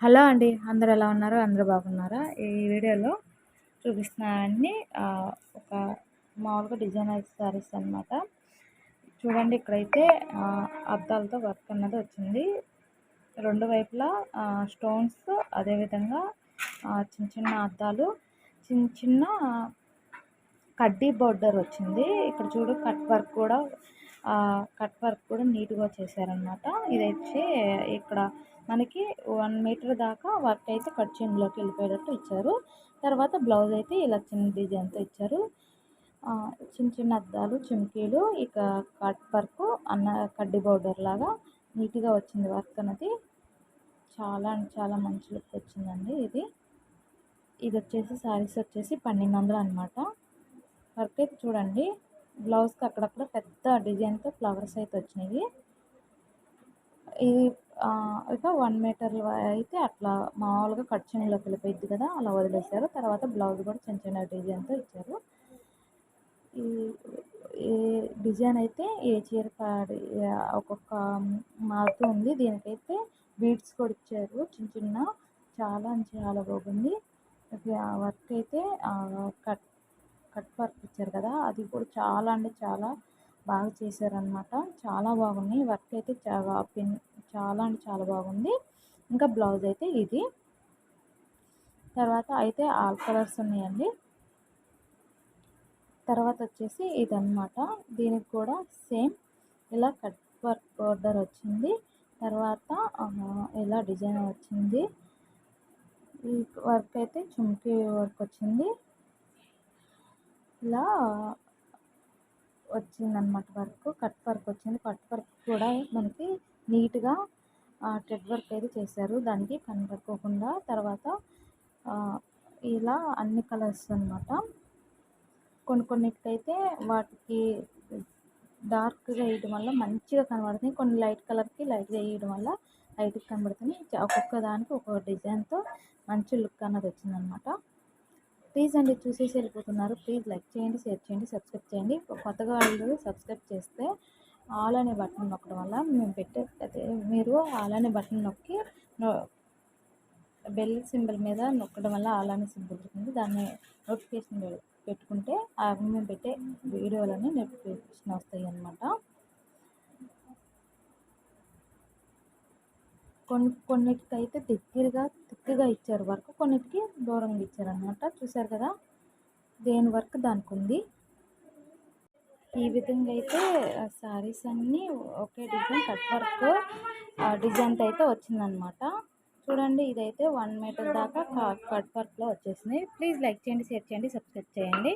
Hello అండి. అందరు ఎలా ఉన్నారు? అందరూ బాగున్నారా? ఈ వీడియోలో చూపిస్తున్నాన్ని ఒక మామూలుగా డిజైనర్ శారీస్ అనమాట చూడండి ఇక్కడైతే అద్దాలతో వర్క్ అన్నది వచ్చింది. రెండు వైపులా స్టోన్స్ అదేవిధంగా చిన్న చిన్న అద్దాలు చిన్న చిన్న కడ్డీ బోర్డర్ వచ్చింది. ఇక్కడ చూడు కట్ వర్క్ కూడా కట్ వర్క్ కూడా నీట్గా చేశారనమాట ఇది వచ్చి ఇక్కడ మనకి వన్ మీటర్ దాకా వర్క్ అయితే కట్ చేయంలోకి వెళ్ళిపోయేటట్టు ఇచ్చారు. తర్వాత బ్లౌజ్ అయితే ఇలా చిన్న డిజైన్తో ఇచ్చారు. చిన్న చిన్న అద్దాలు చిమ్కీలు ఇక కట్ వర్క్ అన్న కడ్డీ బోర్డర్ లాగా నీట్గా వచ్చింది వర్క్ అనేది చాలా చాలా మంచి లుక్ వచ్చిందండి ఇది. ఇది వచ్చేసి శారీస్ వచ్చేసి పన్నెండు వందలు అనమాట వర్క్ అయితే చూడండి. బ్లౌజ్కి అక్కడక్కడ పెద్ద డిజైన్తో ఫ్లవర్స్ అయితే వచ్చినాయి. ఇది ఇక వన్ మీటర్ అయితే అట్లా మామూలుగా కట్ చెంగులోకి వెళ్ళిపోయింది కదా అలా వదిలేశారు. తర్వాత బ్లౌజ్ కూడా చిన్న చిన్న డిజైన్తో ఇచ్చారు. ఈ ఏ డిజైన్ అయితే ఏ చీర కాడి ఒక్కొక్క మారుతూ ఉంది. దీనికైతే బీడ్స్ కూడా ఇచ్చారు. చిన్న చిన్న చాలా చాలా బాగుంది. వర్క్ అయితే కట్ కట్ వర్క్ ఇచ్చారు కదా అది కూడా చాలా అంటే చాలా బాగా చేశారనమాట చాలా బాగున్నాయి. వర్క్ అయితే చాలా పిన్ చాలా అంటే చాలా బాగుంది. ఇంకా బ్లౌజ్ అయితే ఇది. తర్వాత అయితే ఆల్ కలర్స్ ఉన్నాయండి. తర్వాత వచ్చేసి ఇదనమాట దీనికి కూడా సేమ్ ఇలా కట్ వర్క్ బోర్డర్ వచ్చింది. తర్వాత ఇలా డిజైన్ వచ్చింది. ఈ వర్క్ అయితే చుమ్కీ వర్క్ వచ్చింది. ఇలా వచ్చిందనమాట వర్క్. కట్ వర్క్ వచ్చింది. కట్ వర్క్ కూడా మనకి నీట్గా థ్రెడ్ వర్క్ అయితే చేశారు. దానికి కనపడుకోకుండా తర్వాత ఇలా అన్ని కలర్స్ అనమాట కొన్ని కొన్నిటికైతే వాటికి డార్క్గా వేయడం వల్ల మంచిగా కనబడుతుంది కొన్ని లైట్ కలర్కి లైట్గా వేయడం వల్ల లైట్గా కనబడుతుంది ఒక్కొక్క దానికి ఒక్కొక్క డిజైన్తో మంచి లుక్ అన్నది వచ్చిందనమాట ప్లీజ్ అండి చూసేసి వెళ్ళిపోతున్నారు. ప్లీజ్ లైక్ చేయండి షేర్ చేయండి సబ్స్క్రైబ్ చేయండి. కొత్తగా వాళ్ళు సబ్స్క్రైబ్ చేస్తే ఆల్ అనే బటన్ నొక్కడం వల్ల మేము పెట్టే మీరు ఆల్ అనే బటన్ నొక్కి బెల్ సింబల్ మీద నొక్కడం వల్ల ఆల్ అనే సింబల్ ఉంటుంది దాన్ని నోటిఫికేషన్ పెట్టుకుంటే అవి మేము పెట్టే వీడియోలన్నీ నోటిఫికేషన్ వస్తాయి అన్నమాట కొన్ని కొన్నిటికైతే దగ్గరగా తిక్కుగా ఇచ్చారు వర్క్ కొన్నిటికి దూరంగా ఇచ్చారు అనమాట చూసారు కదా? దేని వర్క్ దానికి ఉంది? ఈ విధంగా అయితే శారీస్ అన్నీ ఒకే డిజైన్ కట్ వర్క్ డిజైన్తో అయితే వచ్చిందనమాట చూడండి ఇదైతే వన్ మీటర్ దాకా కట్ వర్క్లో వచ్చేసింది. ప్లీజ్ లైక్ చేయండి షేర్ చేయండి సబ్స్క్రైబ్ చేయండి.